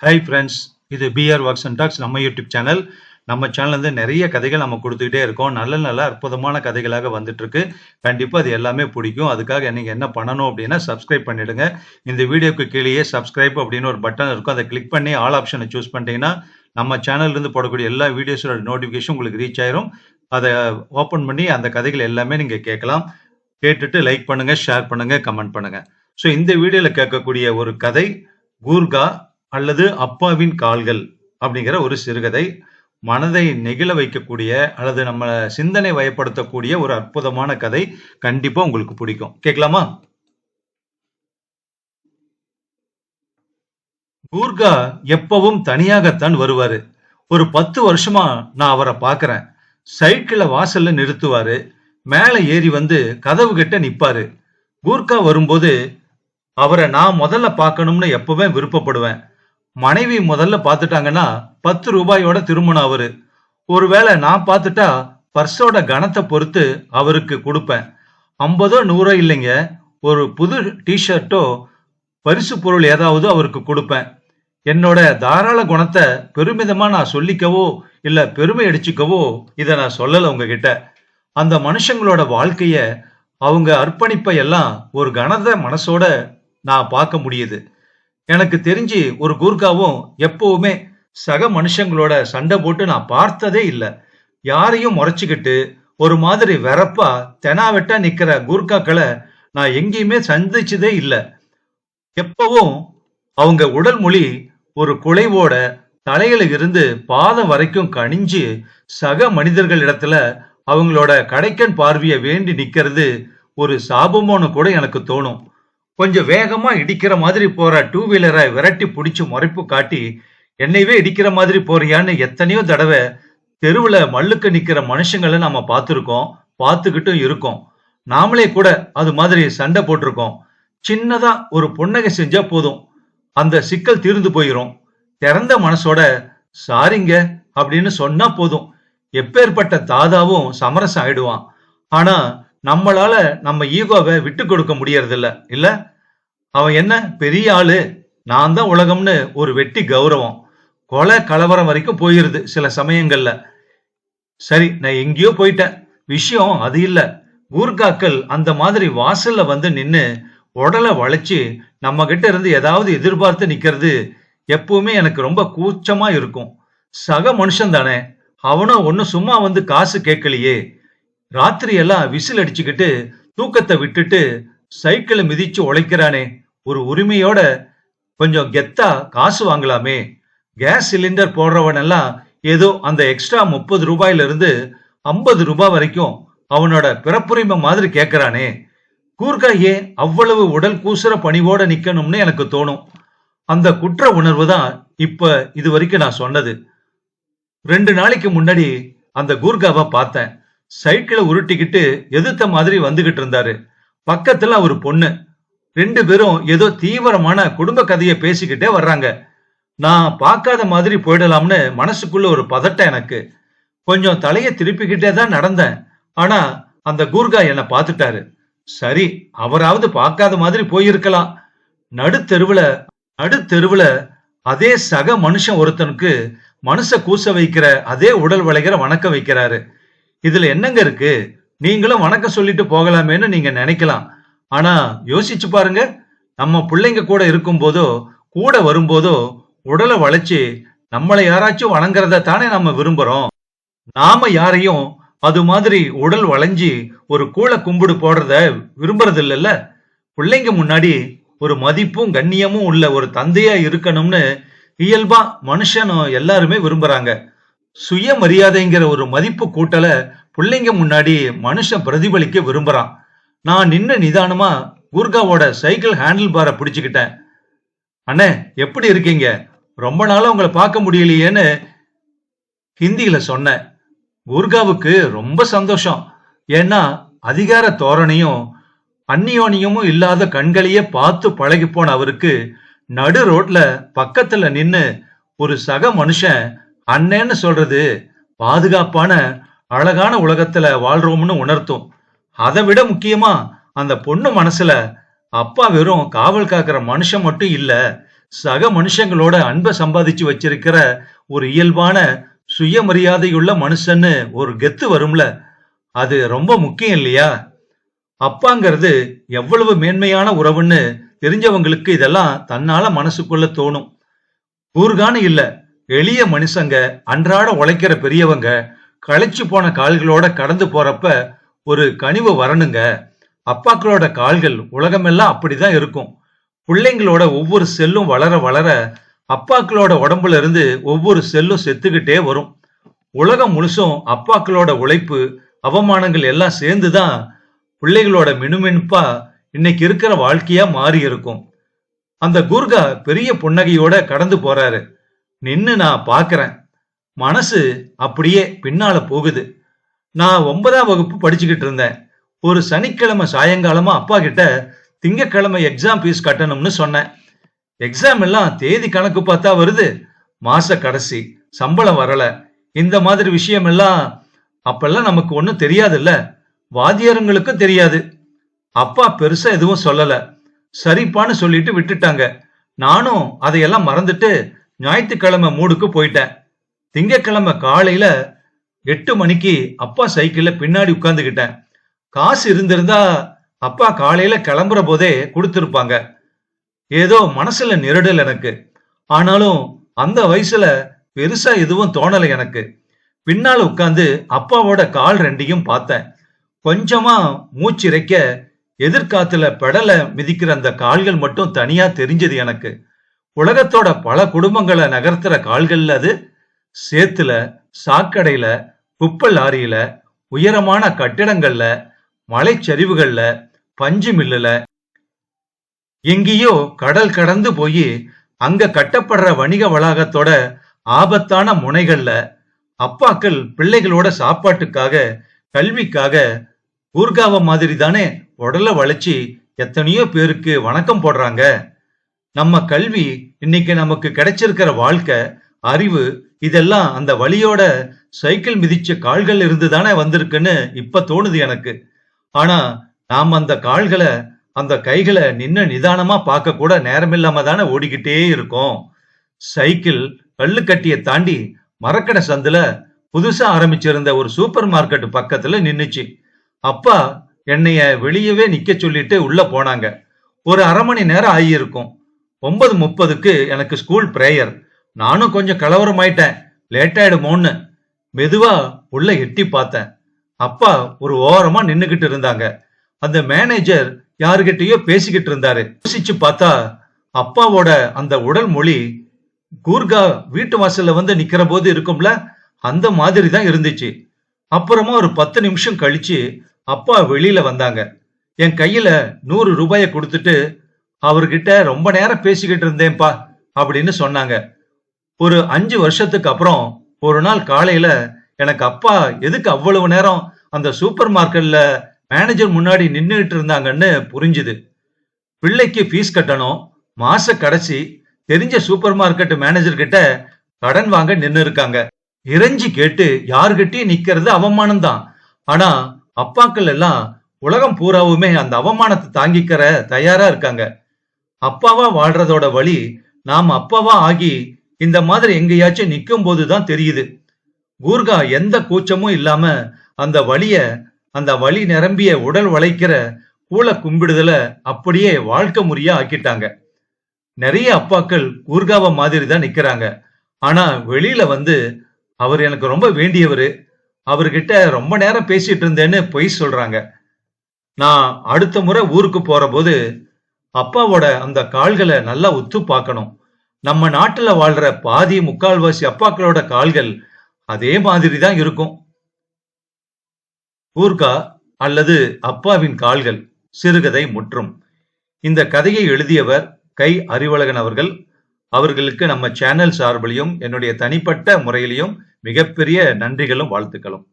Hi friends இது PR works and tax நம்ம YouTube channel நம்ம சேனல்லேருந்து நிறைய கதைகள் நம்ம கொடுத்துக்கிட்டே இருக்கோம். நல்ல நல்ல அற்புதமான கதைகளாக வந்துட்டுருக்கு. கண்டிப்பாக அது எல்லாமே பிடிக்கும். அதுக்காக நீங்கள் என்ன பண்ணணும் அப்படின்னா சப்ஸ்கிரைப் பண்ணிவிடுங்க இந்த வீடியோக்கு கீழேயே சப்ஸ்கிரைப் அப்படின்னு ஒரு பட்டன் இருக்கும். அதை கிளிக் பண்ணி ஆல் ஆப்ஷனை சூஸ் பண்ணிட்டீங்கன்னா நம்ம சேனல்லேருந்து போடக்கூடிய எல்லா வீடியோஸோட நோட்டிஃபிகேஷன் உங்களுக்கு ரீச் ஆயிரும். அதை ஓப்பன் பண்ணி அந்த கதைகள் எல்லாமே நீங்கள் கேட்கலாம். கேட்டுட்டு லைக் பண்ணுங்கள் ஷேர் பண்ணுங்கள் கமெண்ட் பண்ணுங்க. ஸோ இந்த வீடியோவில் கேட்கக்கூடிய ஒரு கதை கூர்கா அல்லது அப்பாவின் கால்கள் அப்படிங்கிற ஒரு சிறுகதை மனதை நெகிழ வைக்கக்கூடிய அல்லது நம்ம சிந்தனை வயப்படுத்தக்கூடிய ஒரு அற்புதமான கதை கண்டிப்பா உங்களுக்கு பிடிக்கும். கேட்கலாமா? கூர்கா எப்பவும் தனியாகத்தான் வருவாரு. ஒரு பத்து வருஷமா நான் அவரை பார்க்கறேன். சைக்கிளை வாசல்ல நிறுத்துவாரு. மேல ஏறி வந்து கதவு கிட்ட நிப்பாரு. கூர்கா வரும்போது அவரை நான் முதல்ல பார்க்கணும்னு எப்பவே விருப்பப்படுவேன். மனைவி முதல்ல பார்த்துட்டாங்கன்னா பத்து ரூபாயோட திருமணம் அவரு. ஒருவேளை நான் பார்த்துட்டா பர்ஸோட கனத்தை பொறுத்து அவருக்கு கொடுப்பேன். ஐம்பதோ நூறோ இல்லைங்க ஒரு புது டிஷர்ட்டோ பரிசு பொருள் ஏதாவது அவருக்கு கொடுப்பேன். என்னோட தாராள குணத்தை பெருமிதமா நான் சொல்லிக்கவோ இல்ல பெருமை அடிச்சுக்கவோ இதை நான் சொல்லலை உங்ககிட்ட. அந்த மனுஷங்களோட வாழ்க்கைய அவங்க அர்ப்பணிப்பை எல்லாம் ஒரு கனத மனசோட நான் பார்க்க முடியுது. எனக்கு தெரிஞ்சு ஒரு கூர்காவும் எப்பவுமே சக மனுஷங்களோட சண்டை போட்டு நான் பார்த்ததே இல்லை. யாரையும் முறைச்சிக்கிட்டு ஒரு மாதிரி வெறப்பா தெனாவெட்டா நிக்கிற கூர்காக்களை நான் எங்கேயுமே சந்திச்சதே இல்லை. எப்பவும் அவங்க உடல் மொழி ஒரு குலைவோட தலையில இருந்து பாதம் வரைக்கும் கணிஞ்சு சக மனிதர்கள் இடத்துல அவங்களோட கடைக்கன் பார்வையை வேண்டி நிக்கிறது ஒரு சாபமோன்னு கூட எனக்கு தோணும். கொஞ்சம் வேகமா இடிக்கிற மாதிரி போற டூ வீலரை விரட்டி பிடிச்சி முறைப்பு காட்டி என்னையவே இடிக்கிற மாதிரி போறியான்னு எத்தனையோ தடவை தெருவுல மல்லுக்கு நிக்கிற மனுஷங்களை நாம பார்த்துருக்கோம் பார்த்துக்கிட்டும் இருக்கோம். நாமளே கூட அது மாதிரி சண்டை போட்டிருக்கோம். சின்னதா ஒரு புன்னகை செஞ்சா போதும். அந்த சிக்கல் தீர்ந்து போயிரும். திறந்த மனசோட சாரிங்க அப்படின்னு சொன்னா போதும். எப்பேற்பட்ட தாதாவும் சமரசம் ஆயிடுவான். ஆனா நம்மளால நம்ம ஈகோவை விட்டு கொடுக்க முடியறதில்ல. இல்ல? அவன் என்ன? பெரிய ஆளு. நான் தான் உலகம்னு ஒரு வெட்டி கௌரவம். கொலை கலவரம் வரைக்கும் போயிருது சில சமயங்கள்ல. சரி நான் எங்கேயோ போயிட்டேன். விஷயம் அது இல்ல. ஊர்காக்கள் அந்த மாதிரி வாசல்ல வந்து நின்னு உடலை வளைச்சு நம்ம கிட்ட இருந்து ஏதாவது எதிர்பார்த்து நிக்கிறது எப்பவுமே எனக்கு ரொம்ப கூச்சமா இருக்கும். சக மனுஷன் தானே. அவனும் ஒன்னும் சும்மா வந்து காசு கேட்கலையே. ராத்திரி எல்லாம் விசில் அடிச்சுக்கிட்டு தூக்கத்தை விட்டுட்டு சைக்கிளை மிதிச்சு உழைக்கிறானே. ஒரு உரிமையோட கொஞ்சம் கெத்தா காசு வாங்கலாமே. கேஸ் சிலிண்டர் போடுறவனெல்லாம் ஏதோ அந்த எக்ஸ்ட்ரா முப்பது ரூபாயில இருந்து ஐம்பது ரூபாய் வரைக்கும் அவனோட பிறப்புரிமை மாதிரி கேட்கறானே கூர்கா ஏன் அவ்வளவு உடல் கூசுற பணிவோட நிக்கணும்னு எனக்கு தோணும். அந்த குற்ற உணர்வு தான் இப்ப இது வரைக்கும் நான் சொன்னது. ரெண்டு நாளைக்கு முன்னாடி அந்த கூர்காவை பார்த்தேன். சைக்கிளை உருட்டிக்கிட்டு எதிர்த்த மாதிரி வந்துகிட்டு இருந்தாரு. பக்கத்துல ஒரு பொண்ணு. ரெண்டு பேரும் ஏதோ தீவிரமான குடும்ப கதையை பேசிக்கிட்டே வர்றாங்க. நான் பார்க்காத மாதிரி போயிடலாம்னு மனசுக்குள்ள ஒரு பதட்டம் எனக்கு. கொஞ்சம் தலையை திருப்பிக்கிட்டே தான் நடந்தேன். ஆனா அந்த கூர்கா என்னை பார்த்துட்டாரு. சரி அவராவது பார்க்காத மாதிரி போயிருக்கலாம். நடுத்தெருவுல நடுத்தெருவுல அதே சக மனுஷன் ஒருத்தனுக்கு மனுஷ கூச வைக்கிற அதே உடல் வளைகிற வணக்கம் வைக்கிறாரு. இதுல என்னங்க இருக்கு? நீங்களும் வணக்கம் சொல்லிட்டு போகலாமேன்னு நீங்க நினைக்கலாம். ஆனா யோசிச்சு பாருங்க. நம்ம பிள்ளைங்க கூட இருக்கும் போதோ கூட வரும்போதோ உடலை வளைச்சு நம்மளை யாராச்சும் வணங்குறத தானே நம்ம விரும்புறோம். நாம யாரையும் அது மாதிரி உடல் வளைஞ்சி ஒரு கூளை கும்பிடு போடுறத விரும்புறது இல்லைல்ல பிள்ளைங்க முன்னாடி ஒரு மதிப்பும் கண்ணியமும் உள்ள ஒரு தந்தையா இருக்கணும்னு இயல்பா மனுஷனும் எல்லாருமே விரும்புறாங்க. சுயமரியாதைங்கிற ஒரு மதிப்பு கூட்டல பிள்ளைங்க முன்னாடி மனுஷன் பிரதிபலிக்க விரும்புறான். நான் நின்று நிதானமா குர்காவோட சைக்கிள் ஹேண்டில் பாரை பிடிச்சுக்கிட்டேன். அண்ணே எப்படி இருக்கீங்க? ரொம்ப நாளா உங்களை பார்க்க முடியலையேன்னு ஹிந்தியில சொன்னேன். குர்காவுக்கு ரொம்ப சந்தோஷம். ஏன்னா அதிகார தோரணையும் அந்நியோனியமும் இல்லாத கண்களையே பார்த்து பழகி போன அவருக்கு நடு ரோட்ல பக்கத்துல நின்னு ஒரு சக மனுஷன் அண்ணன்னு சொல்றது பாதுகாப்பான அழகான உலகத்துல வாழ்றோம்னு உணர்த்தும். அதை விட முக்கியமா அந்த பொண்ணு மனசுல அப்பா வெறும் காவல் காக்கிற மனுஷன் மட்டும் இல்ல சக மனுஷங்களோட அன்பை சம்பாதிச்சு வச்சிருக்கிற ஒரு இயல்பான சுயமரியாதையுள்ள மனுஷன்னு ஒரு கெத்து வரும்ல அது ரொம்ப முக்கியம் இல்லையா? அப்பாங்கிறது எவ்வளவு மேன்மையான உறவுன்னு தெரிஞ்சவங்களுக்கு இதெல்லாம் தன்னால மனசுக்குள்ள தோணும். ஊர்கான இல்ல எளிய மனுஷங்க அன்றாட உழைக்கிற பெரியவங்க களைச்சு போன கால்களோட கடந்து போறப்ப ஒரு கனிவு வரணுங்க. அப்பாக்களோட கால்கள் உலகமெல்லாம் அப்படிதான் இருக்கும். பிள்ளைங்களோட ஒவ்வொரு செல்லும் வளர வளர அப்பாக்களோட உடம்புல இருந்து ஒவ்வொரு செல்லும் செத்துக்கிட்டே வரும். உலகம் முழுசும் அப்பாக்களோட உழைப்பு அவமானங்கள் எல்லாம் சேர்ந்துதான் பிள்ளைகளோட மினுமினுப்பா இன்னைக்கு இருக்கிற வாழ்க்கையா மாறி இருக்கும் அந்த குர்கா பெரிய புன்னகையோட கடந்து போறாரு. நின்னு நான் பாக்குறேன் மனசு அப்படியே பின்னால போகுது. நான் ஒன்பதாம் வகுப்பு படிச்சுக்கிட்டு இருந்தேன். ஒரு சனிக்கிழமை சாயங்காலமா அப்பா கிட்ட திங்கக்கிழமை எக்ஸாம் ஃபீஸ் கட்டணும்னு சொன்னேன். எக்ஸாம் எல்லாம் தேதி கணக்கு பார்த்தா வருது. மாச கடைசி சம்பளம் வரல. இந்த மாதிரி விஷயம் எல்லாம் அப்பெல்லாம் நமக்கு ஒன்றும் தெரியாதுல்ல. வாத்தியாரங்களுக்கும் தெரியாது. அப்பா பெருசா எதுவும் சொல்லல. சரிப்பான்னு சொல்லிட்டு விட்டுட்டாங்க. நானும் அதையெல்லாம் மறந்துட்டு ஞாயிற்றுக்கிழமை மூடுக்கு போயிட்டேன். திங்கக்கிழமை காலையில எட்டு மணிக்கு அப்பா சைக்கிள்ல பின்னாடி உட்காந்துக்கிட்டேன் காசு இருந்திருந்தா அப்பா காலையில கிளம்புற போதே கொடுத்துருப்பாங்க. ஏதோ மனசுல நெருடல் எனக்கு. ஆனாலும் அந்த வயசுல பெருசா எதுவும் தோணலை எனக்கு. பின்னால உட்காந்து அப்பாவோட கால் ரெண்டையும் பார்த்தேன். கொஞ்சமா மூச்சிறைக்க எதிர்காத்துல பெடலை மிதிக்கிற அந்த கால்கள் மட்டும் தனியா தெரிஞ்சது எனக்கு. உலகத்தோட பல குடும்பங்களை நகர்த்துற கால்கள்ல அது. சேத்துல சாக்கடையில குப்பை லாரியில உயரமான கட்டிடங்கள்ல மலைச்சரிவுகள்ல பஞ்சு மில்லுல. எங்கேயோ கடல் கடந்து போய் அங்க கட்டப்படுற வணிக வளாகத்தோட ஆபத்தான முனைகள்ல அப்பாக்கள் பிள்ளைகளோட சாப்பாட்டுக்காக கல்விக்காக ஊர்காவ மாதிரி தானே உடலை வளைச்சி எத்தனையோ பேருக்கு வணக்கம் போடுறாங்க. நம்ம கல்வி இன்னைக்கு நமக்கு கிடைச்சிருக்கிற வாழ்க்கை அறிவு இதெல்லாம் அந்த வழியோட சைக்கிள் மிதிச்ச கால்கள் இருந்து தானே வந்திருக்குன்னு இப்ப தோணுது எனக்கு. ஆனா நாம் அந்த கால்களை அந்த கைகளை நின்று நிதானமா பார்க்க கூட நேரமில்லாம தானே ஓடிக்கிட்டே இருக்கோம். சைக்கிள் கல்லுக்கட்டிய தாண்டி மரக்கடை சந்துல புதுசா ஆரம்பிச்சிருந்த ஒரு சூப்பர் மார்க்கெட் பக்கத்துல நின்னுச்சு. அப்பா என்னைய வெளியவே நிக்க சொல்லிட்டு உள்ள போனாங்க. ஒரு அரை மணி நேரம் ஆகியிருக்கும். ஒன்பது முப்பதுக்கு எனக்கு ஸ்கூல் பிரேயர் நானும் கொஞ்சம் கலவரமாயிட்டேன். லேட் ஆயிடுமோன்னு. மெதுவா உள்ள எட்டி பார்த்தேன். அப்பா ஒரு ஓரமா நின்னுகிட்டு இருந்தாங்க. அந்த மேனேஜர் யாருகிட்டயோ பேசிக்கிட்டு இருந்தாரு. யோசிச்சு பார்த்தா அப்பாவோட அந்த உடல் மொழி கூர்கா வீட்டு வாசல்ல வந்து நிக்கிற போது இருக்கும்ல அந்த மாதிரி தான் இருந்துச்சு. அப்புறமா ஒரு பத்து நிமிஷம் கழிச்சு அப்பா வெளியில வந்தாங்க. என் கையில நூறு ரூபாயை கொடுத்துட்டு அவர்கிட்ட ரொம்ப நேரம் பேசிக்கிட்டு இருந்தேன்ப்பா அப்படின்னு சொன்னாங்க. ஒரு அஞ்சு வருஷத்துக்கு அப்புறம் ஒரு நாள் காலையில எனக்கு அப்பா எதுக்கு அவ்வளவு நேரம் அந்த சூப்பர் மார்க்கெட்ல மேனேஜர் முன்னாடி நின்றுகிட்டு இருந்தாங்கன்னு புரிஞ்சுது. பிள்ளைக்கு ஃபீஸ் கட்டணும் மாச கடைசி தெரிஞ்ச சூப்பர் மார்க்கெட் மேனேஜர் கிட்ட கடன் வாங்க நின்று இருக்காங்க. இறைஞ்சி கேட்டு யாருகிட்டயும் நிக்கிறது அவமானம் தான். ஆனா அப்பாக்கள் எல்லாம் உலகம் பூராவுமே அந்த அவமானத்தை தாங்கிக்கிற தயாரா இருக்காங்க. அப்பாவா வாழ்றதோட வழி நாம் அப்பாவா ஆகி இந்த மாதிரி எங்கேயாச்சும் நிற்கும் போதுதான் தெரியுது. கூர்கா எந்த கூச்சமும் இல்லாம அந்த வழிய அந்த வழி நிரம்பிய உடல் வளைக்கிற கூல கும்பிடுதல அப்படியே வாழ்க்கை முறையா ஆக்கிட்டாங்க. நிறைய அப்பாக்கள் கூர்காவ மாதிரி தான் நிக்கிறாங்க. ஆனா வெளியில வந்து அவர் எனக்கு ரொம்ப வேண்டியவர். அவர்கிட்ட ரொம்ப நேரம் பேசிட்டு இருந்தேன்னு பொய் சொல்றாங்க. நான் அடுத்த முறை ஊருக்கு போற போது அப்பாவோட அந்த கால்களை நல்லா உத்து பார்க்கணும். நம்ம நாட்டுல வாழ்ற பாதி முக்கால்வாசி அப்பாக்களோட கால்கள் அதே மாதிரி தான் இருக்கும். ஊர்கா அல்லது அப்பாவின் கால்கள் சிறுகதை முற்றும். இந்த கதையை எழுதியவர் கை அறிவழகன் அவர்கள். அவர்களுக்கு நம்ம சேனல் சார்பிலையும் என்னுடைய தனிப்பட்ட முறையிலையும் மிகப்பெரிய நன்றிகளும் வாழ்த்துக்களும்.